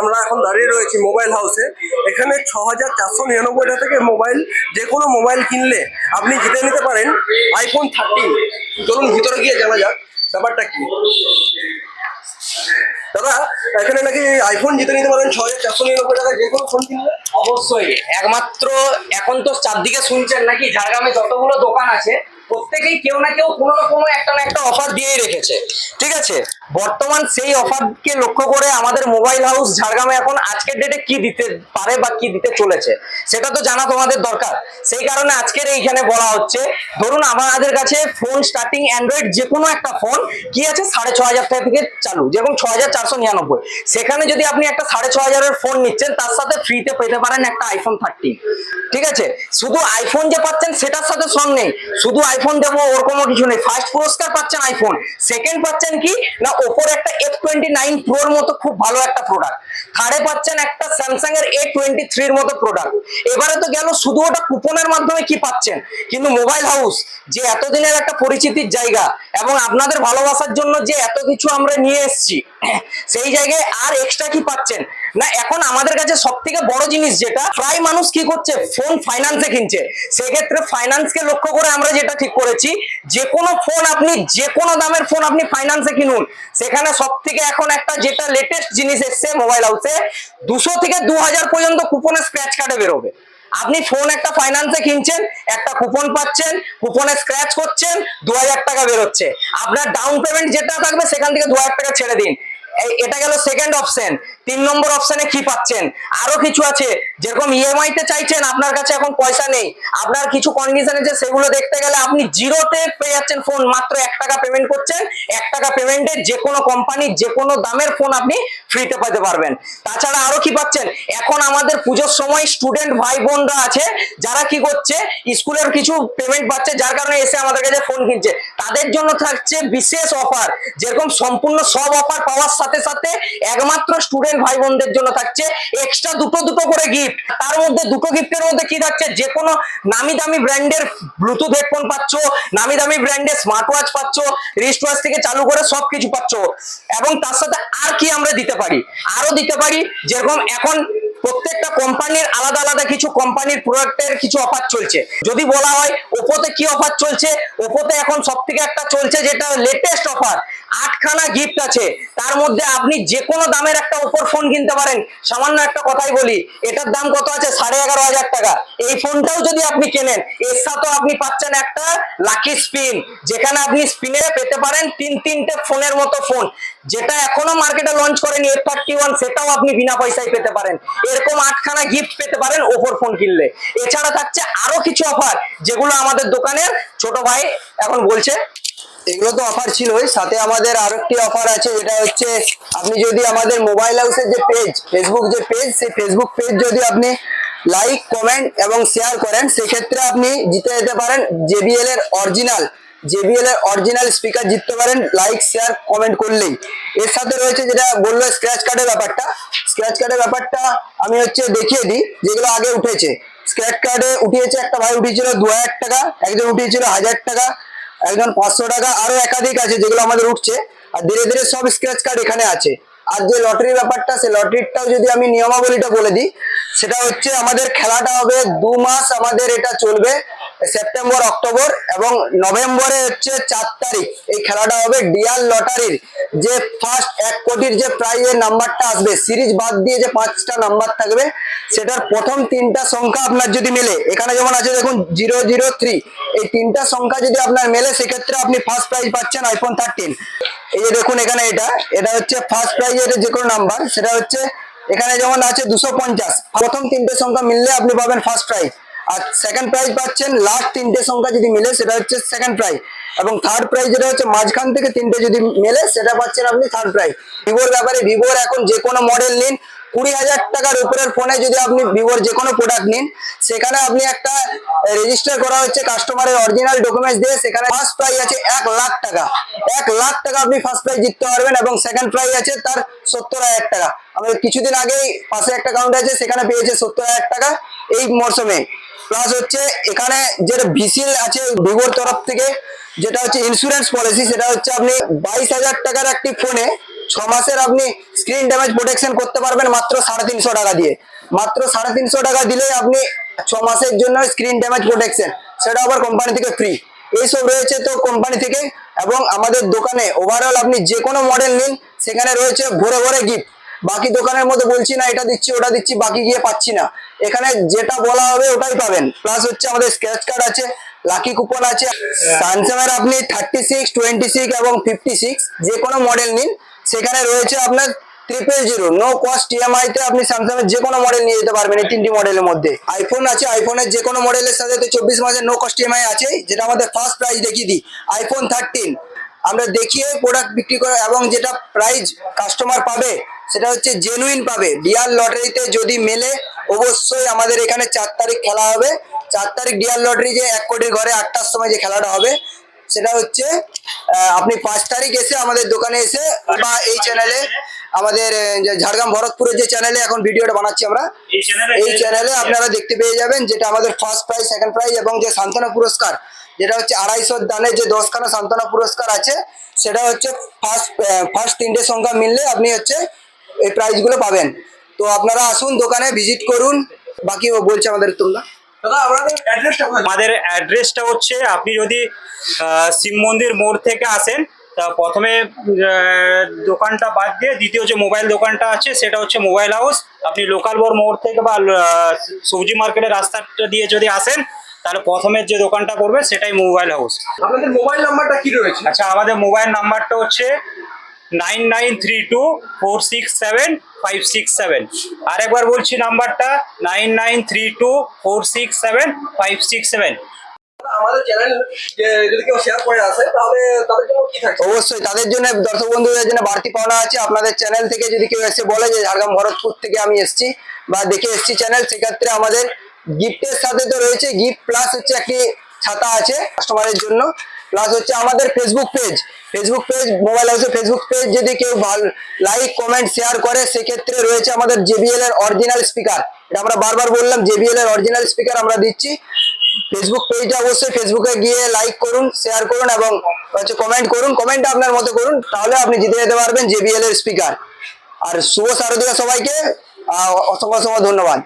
আমরা এখন দাঁড়িয়ে রয়েছি মোবাইল হাউসে এখানে ছ হাজার চারশো নিরানব্বই টাকা থেকে মোবাইল যে কোনো মোবাইল কিনলে আপনি জিতে নিতে পারেন আইফোন থার্টিন চলুন ভিতরে গিয়ে জানা যাক, ব্যাপারটা কি? দাদা, এখানে নাকি আইফোন জিতে নিতে পারেন ছ হাজার চারশো নিরানব্বই টাকা যে কোনো ফোন কিনলে? অবশ্যই। একমাত্র এখন তো চারদিকে শুনছেন নাকি? ঝাড়গ্রামে যতগুলো দোকান আছে প্রত্যেকেই কেউ না কেউ কোনো না কোনো একটা না একটা অফার দিয়েই রেখেছে। ঠিক আছে? বর্তমান সেই অফারকে লক্ষ্য করে আমাদের মোবাইল হাউস ঝাড়গ্রামে এখন আজকের ডেটে কি দিতে পারে বা কি দিতে চলেছে, সেটা তো জানা তোমাদের দরকার। সেই কারণে আজকের এইখানে বলা হচ্ছে, ধরুন আমাদের কাছে ফোন স্টার্টিং অ্যান্ড্রয়েড যে কোনো একটা ফোন কি আছে? সাড়ে ছ হাজার টাকা থেকে চালু, যেরকম ছ হাজার চারশো নিরানব্বই। সেখানে যদি আপনি একটা সাড়ে ছ হাজারের ফোন নিচ্ছেন, তার সাথে ফ্রিতে পেতে পারেন একটা আইফোন থার্টি ঠিক আছে? শুধু আইফোন যে পাচ্ছেন, সেটার সাথে সং নেই। শুধু আইফোন দেবো কোনো কিছু নেই। ফার্স্ট পুরস্কার পাচ্ছেন আইফোন সেকেন্ড পাচ্ছেন কি? না, ওপর একটা এফ টোয়েন্টি নাইন প্রোর মতো খুব ভালো একটা প্রোডাক্ট থার্ডে পাচ্ছেন একটা স্যামসাং এর এ টোয়েন্টি থ্রির মতো প্রোডাক্ট এবারে তো গেল শুধু ওটা কুপনের মাধ্যমে কি পাচ্ছেন? কিন্তু মোবাইল হাউস যে এতদিনের একটা পরিচিতির জায়গা এবং আপনাদের ভালোবাসার জন্য যে এত কিছু আমরা নিয়ে এসেছি, সেই জায়গায় আর এক্সট্রা কি পাচ্ছেন? না, এখন আমাদের কাছে সব থেকে বড় জিনিস যেটা, প্রায় মানুষ কি করছে? ফোন ফাইন্যান্সে কিনছে। সেক্ষেত্রে ফাইন্যান্সকে লক্ষ্য করে আমরা যেটা ঠিক করেছি যে কোনো ফোন আপনি যে কোনো দামের ফোন আপনি ফাইন্যান্সে কিনুন। সেখানে সব থেকে এখন একটা যেটা লেটেস্ট জিনিস এসছে মোবাইল হাউসে দুশো থেকে দু হাজার পর্যন্ত কুপনে স্ক্র্যাচ কার্ডে বেরোবে। আপনি ফোন একটা ফাইন্যান্সে কিনছেন, একটা কুপন পাচ্ছেন কুপনে স্ক্র্যাচ করছেন, দু হাজার টাকা বেরোচ্ছে। আপনার ডাউন পেমেন্ট যেটা থাকবে সেখান থেকে দু হাজার টাকা ছেড়ে দিন। এটা গেল সেকেন্ড অপশন তিন নম্বর অপশনে কি পাচ্ছেন? আরও কিছু আছে। যেরকম ইএমআই তে চাইছেন, আপনার কাছে এখন পয়সা নেই। আপনার কিছু কন্ডিশন আছে, সেগুলো দেখতে গেলে আপনি জিরোতে পেয়ে যাচ্ছেন ফোন মাত্র এক টাকা পেমেন্ট করছেন। এক টাকা পেমেন্টে যে কোনো কোম্পানির যে কোনো দামের ফোন আপনি ফ্রিতে পেতে পারবেন। তাছাড়া আরও কি পাচ্ছেন? এখন আমাদের পুজোর সময় স্টুডেন্ট ভাই বোনরা আছে, যারা কি করছে, স্কুলের কিছু পেমেন্ট পাচ্ছে, যার কারণে এসে আমাদের কাছে ফোন কিনছে। তাদের জন্য থাকছে বিশেষ অফার যেরকম সম্পূর্ণ সব অফার পাওয়ার সাথে সাথে সাথে একমাত্র স্টুডেন্ট ভাই বোনদের জন্য থাকছে এক্সট্রা দুটো দুটো করে গিফট তার মধ্যে দুটো গিফটের মধ্যে কি থাকছে? যে কোনো নামি দামি ব্র্যান্ডের ব্লুটুথ হেডফোন পাচ্ছ, নামি দামি ব্র্যান্ডের স্মার্ট ওয়াচ পাচ্ছ রিস্ট ওয়াচ থেকে চালু করে সব কিছু পাচ্ছ। এবং তার সাথে আর কি আমরা দিতে পারি? আরও দিতে পারি, যেরকম এখন প্রত্যেকটা কোম্পানির আলাদা আলাদা কিছু কোম্পানির প্রোডাক্টের কিছু অফার চলছে। যদি বলা হয় ওপোতে কি অফার চলছে? ওপোতে এখন সব থেকে একটা চলছে যেটা লেটেস্ট অফার আটখানা গিফট আছে। তার মধ্যে আপনি যে কোনো দামের একটা ওপর ফোন কিনতে পারেন। সামান্য একটা কথাই বলি, এটার দাম কত আছে? সাড়ে এগারো হাজার টাকা। এই ফোনটাও যদি আপনি কেনেন, এর সাথেও আপনি পাচ্ছেন একটা লাকি স্পিন যেখানে আপনি স্পিনে পেতে পারেন তিন তিনটে ফোনের মতো ফোন যেটা এখনও মার্কেটে লঞ্চ করেনি এফ থার্টি ওয়ান সেটাও আপনি বিনা পয়সায় পেতে পারেন। এরকম আটখানা গিফট পেতে পারেন ওপোর ফোন কিনলে। এছাড়া থাকছে আরও কিছু অফার যেগুলো আমাদের দোকানের ছোট ভাই এখন বলছে এগুলো তো অফার ছিলই। সাথে আমাদের আরও একটি অফার আছে, যেটা হচ্ছে আপনি যদি আমাদের মোবাইল হাউসের যে পেজ ফেসবুক যে পেজ সেই ফেসবুক পেজ যদি আপনি লাইক কমেন্ট এবং শেয়ার করেন, সেক্ষেত্রে আপনি জিতে যেতে পারেন জেবিএল এর অরিজিনাল জেবিএল এর অরিজিনাল স্পিকার জিততে পারেন লাইক শেয়ার কমেন্ট করলেই। এর সাথে রয়েছে যেটা বলল স্ক্র্যাচ কার্ডের ব্যাপারটা। স্ক্র্যাচ কার্ডের ব্যাপারটা আমি হচ্ছে দেখিয়ে দিই, যেগুলো আগে উঠেছে। স্ক্র্যাচ কার্ডে উঠিয়েছে একটা ভাই, উঠিয়েছিল দু হাজার টাকা, একজন উঠিয়েছিল হাজার টাকা। একজন পাঁচশো টাকা, আরও একাধিক আছে যেগুলো আমাদের উঠছে। আর ধীরে ধীরে সব স্ক্র্যাচ কার্ড এখানে আছে। আর যে লটারির ব্যাপারটা, সেই লটারিটাও যদি আমি নিয়মাবলীটা বলে দিই, সেটা হচ্ছে আমাদের খেলাটা হবে দু মাস আমাদের এটা চলবে। সেপ্টেম্বর, অক্টোবর এবং নভেম্বরে হচ্ছে চার তারিখ। এই খেলাটা হবে ডিয়াল লটারির। যে ফার্স্ট এক কোটির যে প্রাইজের নাম্বারটা আসবে, সিরিজ বাদ দিয়ে যে পাঁচটা নাম্বার থাকবে, সেটার প্রথম তিনটা সংখ্যা আপনার যদি মেলে, এখানে যেমন আছে দেখুন জিরো জিরো থ্রি এই তিনটা সংখ্যা যদি আপনার মেলে, সেক্ষেত্রে আপনি ফার্স্ট প্রাইজ পাচ্ছেন আইফোন থার্টিন এই যে দেখুন এখানে এটা এটা হচ্ছে ফার্স্ট প্রাইজের যে কোনো নাম্বার, সেটা হচ্ছে এখানে যেমন আছে দুশো পঞ্চাশ। প্রথম তিনটে সংখ্যা মিললে আপনি পাবেন ফার্স্ট প্রাইজ আর সেকেন্ড প্রাইজ পাচ্ছেন লাস্ট তিনটে সংখ্যা যদি মিলে, সেটা হচ্ছে সেকেন্ড প্রাইজ এবং থার্ড প্রাইজ যেটা হচ্ছে, মাঝখান থেকে তিনটে যদি মেলে, সেটা পাচ্ছেন আপনি থার্ড প্রাইজ ভিভোর ব্যাপারে ভিভোর এখন যে কোনো মডেল নিন। কুড়ি হাজার টাকার উপরের ফোনে যদি আপনি ভিভোর যে কোনো প্রোডাক্ট নিন, সেখানে আপনি একটা রেজিস্টার করা হচ্ছে কাস্টমারের অরিজিনাল ডকুমেন্টস দিয়ে, সেখানে ফার্স্ট প্রাইজ আছে এক লাখ টাকা। এক লাখ টাকা আপনি ফার্স্ট প্রাইজ জিততে পারবেন এবং সেকেন্ড প্রাইজ আছে তার সত্তর হাজার টাকা। আমাদের কিছুদিন আগেই পাশে একটা কাউন্ট আছে, সেখানে পেয়েছে সত্তর হাজার টাকা এই মরশুমে প্লাস হচ্ছে এখানে যেটা ভিসিএল আছে ভিভোর তরফ থেকে, যেটা হচ্ছে ইন্স্যুরেন্স পলিসি সেটা হচ্ছে আপনি বাইশ হাজার টাকার একটি ফোনে ছ মাসের আপনি স্ক্রিন ড্যামেজ প্রোটেকশন করতে পারবেন মাত্র সাড়ে তিনশো টাকা দিয়ে। মাত্র সাড়ে তিনশো টাকা দিলে আপনি ছ মাসের জন্য স্ক্রিন ড্যামেজ প্রোটেকশন সেটা আবার কোম্পানি থেকে ফ্রি এইসব রয়েছে তো কোম্পানি থেকে এবং আমাদের দোকানে ওভারঅল আপনি যে কোনো মডেল নিন, সেখানে রয়েছে ভরে ভরে গিফট বাকি দোকানের মধ্যে বলছি না, এটা দিচ্ছি, ওটা দিচ্ছি, বাকি গিয়ে পাচ্ছি না। এখানে যেটা বলা হবে ওটাই পাবেন। প্লাস হচ্ছে আমাদের স্ক্র্যাচ কার্ড আছে লাকি কুপন আছে। স্যামসাংয়ের আপনি থার্টি সিক্স টোয়েন্টি সিক্স এবং ফিফটি সিক্স যে কোনো মডেল নিন। সেখানে রয়েছে আপনার triple zero no cost EMI তে আপনি স্যামসাং এর যে কোনো মডেল নিয়ে যেতে পারবেন এই তিনটি মডেলের মধ্যে। আইফোন আছে আইফোনের যে কোনো মডেলের সাথে তো চব্বিশ মাসের নো কস্ট ইএমআই আছে যেটা আমাদের ফার্স্ট প্রাইস দেখিয়ে দিই। আইফোন থার্টিন আমরা দেখিয়ে প্রোডাক্ট বিক্রি করে এবং যেটা প্রাইজ কাস্টমার পাবে, সেটা হচ্ছে জেনুইন পাবে। ডিয়ার লটারিতে যদি মেলে, অবশ্যই আমাদের এখানে চার তারিখ খেলা হবে। চার তারিখ ডিয়ার লটারি যে এক কোটির ঘরে আটটার সময় যে খেলাটা হবে সেটা হচ্ছে আপনি পাঁচ তারিখ এসে আমাদের দোকানে এসে বা এই চ্যানেলে আমাদের যে ঝাড়গ্রাম ভরতপুরের যে চ্যানেলে এখন ভিডিওটা বানাচ্ছি আমরা এই চ্যানেলে আপনারা দেখতে পেয়ে যাবেন যেটা আমাদের ফার্স্ট প্রাইজ সেকেন্ড প্রাইজ এবং যে সান্ত্বনা পুরস্কার যেটা হচ্ছে আড়াইশোর দানের যে দশখানা সান্ত্বনা পুরস্কার আছে সেটা হচ্ছে ফার্স্ট ফার্স্ট তিনটে সংখ্যা মিললে আপনি হচ্ছে এই প্রাইজগুলো পাবেন। তো আপনারা আসুন দোকানে ভিজিট করুন। বাকি ও বলছে আমাদের তোমরা। আমাদের অ্যাড্রেসটা হচ্ছে আপনি যদি শিব মন্দির মোড় থেকে আসেন তা প্রথমে দোকানটা বাদ দিয়ে দ্বিতীয় যে মোবাইল দোকানটা আছে সেটা হচ্ছে মোবাইল হাউস আপনি লোকাল বর মোড় থেকে বা সবজি মার্কেটের রাস্তাটা দিয়ে যদি আসেন তাহলে প্রথমের যে দোকানটা পড়বে সেটাই মোবাইল হাউস আপনাদের মোবাইল নাম্বারটা কি রয়েছে? আচ্ছা আমাদের মোবাইল নাম্বারটা হচ্ছে nine nine three two four six seven five six seven. আরেকবার বলছি নাম্বারটা nine nine three two four six seven five six seven. আমাদের চ্যানেল যদি কেউ শেয়ার করে আসে তাহলে তাদের জন্য কি থাকছে? অবশ্যই তাদের জন্য দর্শক বন্ধুদের জন্য বাড়তি পাওনা আছে। আপনাদের চ্যানেল থেকে যদি কেউ এসে বলে যে ঝাড়গ্রাম ভরতপুর থেকে আমি এসেছি বা দেখে এসেছি চ্যানেল সেক্ষেত্রে আমাদের গিফটের সাথে তো রয়েছে। গিফট প্লাস হচ্ছে একটি ছাতা আছে কাস্টমারের জন্য। প্লাস হচ্ছে আমাদের Facebook page Facebook page mobile হাউসে ফেসবুক পেজ যদি কেউ ভালো লাইক কমেন্ট শেয়ার করে, সেক্ষেত্রে রয়েছে আমাদের জেবিএল এর অরিজিনাল স্পিকার এটা আমরা বারবার বললাম জেবিএল এর অরিজিনাল স্পিকার আমরা দিচ্ছি। ফেসবুক পেজটা অবশ্যই ফেসবুকে গিয়ে লাইক করুন শেয়ার করুন এবং হচ্ছে কমেন্ট করুন। কমেন্ট আপনার মতো করুন, তাহলে আপনি জিতে যেতে পারবেন জেবিএল এর স্পিকার আর শুভ শারদীয়া সবাইকে অসংখ্য অসংখ্য ধন্যবাদ।